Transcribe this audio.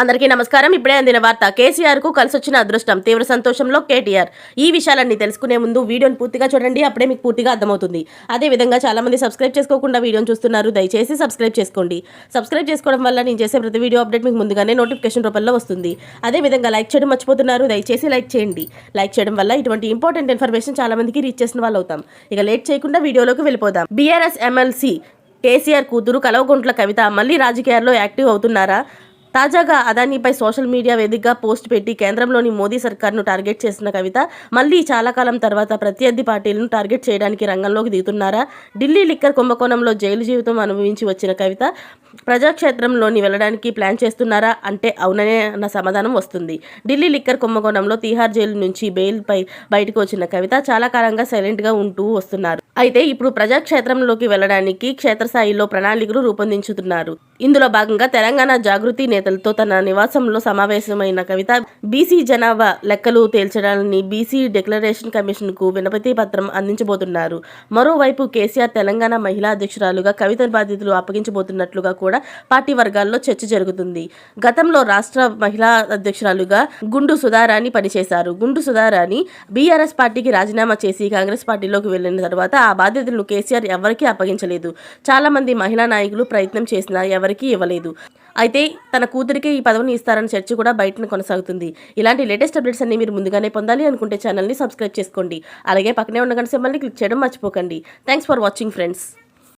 అందరికీ నమస్కారం. ఇప్పుడే అందిన వార్త కేసీఆర్కు కలిసి వచ్చిన అదృష్టం తీవ్ర సంతోషంలో కేటీఆర్. ఈ విషయాలన్నీ తెలుసుకునే ముందు వీడియోని పూర్తిగా చూడండి అప్పుడే మీకు పూర్తిగా అర్థమవుతుంది. అదే విధంగా చాలా మంది సబ్స్క్రైబ్ చేసుకోకుండా వీడియోని చూస్తున్నారు దయచేసి సబ్స్క్రైబ్ చేసుకోండి. సబ్స్క్రైబ్ చేసుకోవడం వల్ల నేను చేసే ప్రతి వీడియో అప్డేట్ మీకు ముందుగానే నోటిఫికేషన్ రూపంలో వస్తుంది. అదే విధంగా లైక్ చేయడం మర్చిపోతున్నారు దయచేసి లైక్ చేయండి. లైక్ చేయడం వల్ల ఇటువంటి ఇంపార్టెంట్ ఇన్ఫర్మేషన్ చాలా మందికి రీచ్ చేసిన వాళ్ళు అవుతాం ఇక లేట్ చేయకుండా వీడియోలోకి వెళ్ళిపోదాం. బీఆర్ఎస్ ఎమ్మెల్సీ కేసీఆర్ కూతురు కలవకుంట్ల కవిత మళ్ళీ రాజకీయాల్లో యాక్టివ్ అవుతున్నారా? తాజాగా అదానీపై సోషల్ మీడియా వేదికగా పోస్ట్ పెట్టి కేంద్రంలోని మోదీ సర్కార్ను టార్గెట్ చేసిన కవిత మళ్ళీ చాలా కాలం తర్వాత ప్రత్యర్థి పార్టీలను టార్గెట్ చేయడానికి రంగంలోకి దిగుతున్నారా? ఢిల్లీ లిక్కర్ కుంభకోణంలో జైలు జీవితం అనుభవించి వచ్చిన కవిత ప్రజాక్షేత్రంలోని వెళ్ళడానికి ప్లాన్ చేస్తున్నారా? అంటే అవుననే అన్న సమాధానం వస్తుంది. ఢిల్లీ లిక్కర్ కుంభకోణంలో తీహార్ జైలు నుంచి బెయిల్పై బయటకు వచ్చిన కవిత చాలా కాలంగా సైలెంట్గా ఉంటూ వస్తున్నారు. అయితే ఇప్పుడు ప్రజాక్షేత్రంలోకి వెళ్ళడానికి క్షేత్రస్థాయిలో ప్రణాళికలు రూపొందించుతున్నారు. ఇందులో భాగంగా తెలంగాణ జాగృతి నేతలతో తన నివాసంలో సమావేశమైన కవిత బీసీ జనాభా లెక్కలు తేల్చడాన్ని బీసీ డిక్లరేషన్ కమిషన్కు వినపతి పత్రం అందించబోతున్నారు. మరోవైపు కేసీఆర్ తెలంగాణ మహిళా అధ్యక్షురాలుగా కవిత బాధ్యతలు అప్పగించబోతున్నట్లుగా కూడా పార్టీ వర్గాల్లో చర్చ జరుగుతుంది. గతంలో రాష్ట్ర మహిళా అధ్యక్షురాలుగా గుండు సుధారాణి పనిచేశారు. గుండు సుధారాణి బీఆర్ఎస్ పార్టీకి రాజీనామా చేసి కాంగ్రెస్ పార్టీలోకి వెళ్ళిన తర్వాత ఆ బాధ్యతలను కేసీఆర్ ఎవరికీ అప్పగించలేదు. చాలా మంది మహిళా నాయకులు ప్రయత్నం చేసినా ఎవరికీ ఇవ్వలేదు. అయితే తన కూతురికే ఈ పదవిని ఇస్తారని చర్చ కూడా బయటను కొనసాగుతుంది. ఇలాంటి లేటెస్ట్ అప్డేట్స్ అన్ని మీరు ముందుగానే పొందాలి అనుకుంటే ఛానల్ని సబ్స్క్రైబ్ చేసుకోండి. అలాగే పక్కనే ఉన్న గంట సింబల్ని క్లిక్ చేయడం మర్చిపోకండి. Thanks for watching friends.